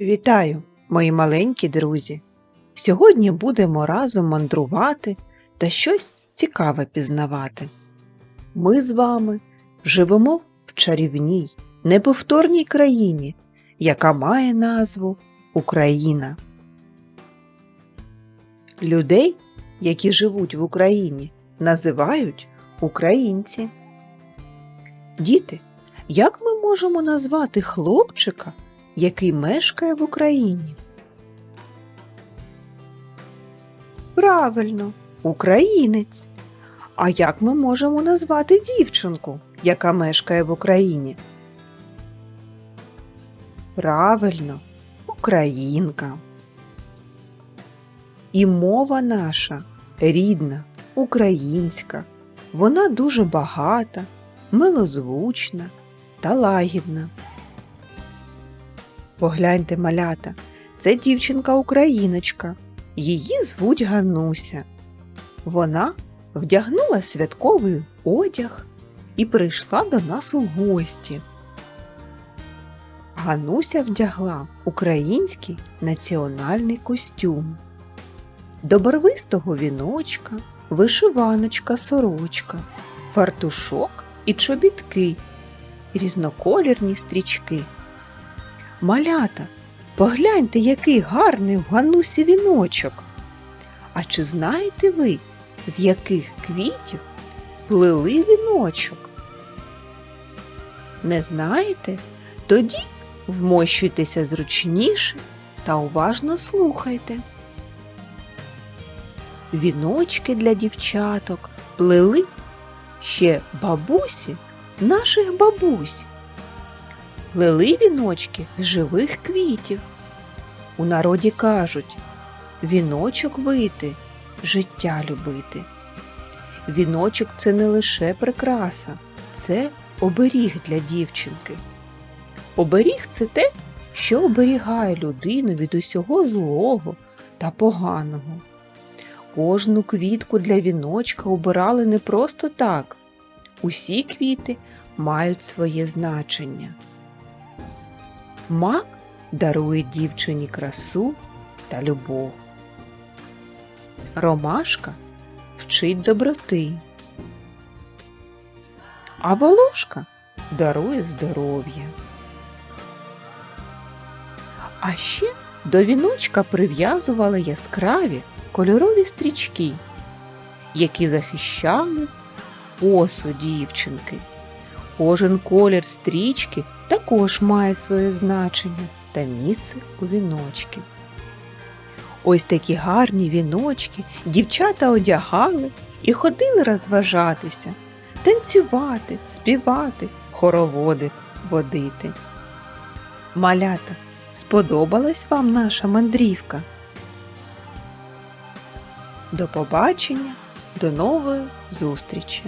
Вітаю, мої маленькі друзі! Сьогодні будемо разом мандрувати та щось цікаве пізнавати. Ми з вами живемо в чарівній, неповторній країні, яка має назву Україна. Людей, які живуть в Україні, називають українці. Діти, як ми можемо назвати хлопчика, який мешкає в Україні? Правильно, українець. А як ми можемо назвати дівчинку, яка мешкає в Україні? Правильно, українка. І мова наша рідна, українська. Вона дуже багата, милозвучна та лагідна. Погляньте, малята, це дівчинка-україночка. Її звуть Гануся. Вона вдягнула святковий одяг і прийшла до нас у гості. Гануся вдягла український національний костюм. До барвистого віночка, вишиваночка, сорочка, фартушок і чобітки, різноколірні стрічки. Малята, погляньте, який гарний в Ганусі віночок. А чи знаєте ви, з яких квітів плели віночок? Не знаєте? Тоді вмощуйтеся зручніше та уважно слухайте. Віночки для дівчаток плели ще бабусі наших бабусь. Плели віночки з живих квітів. У народі кажуть віночок вити, життя любити. Віночок це не лише прикраса, це оберіг для дівчинки. Оберіг це те, що оберігає людину від усього злого та поганого. Кожну квітку для віночка обирали не просто так. Усі квіти мають своє значення. Мак дарує дівчині красу та любов. Ромашка вчить доброти. А волошка дарує здоров'я. А ще до віночка прив'язували яскраві кольорові стрічки, які захищали посу дівчинки. Кожен колір стрічки також має своє значення та місце у віночки. Ось такі гарні віночки дівчата одягали і ходили розважатися, танцювати, співати, хороводи водити. Малята, сподобалась вам наша мандрівка? До побачення, до нової зустрічі!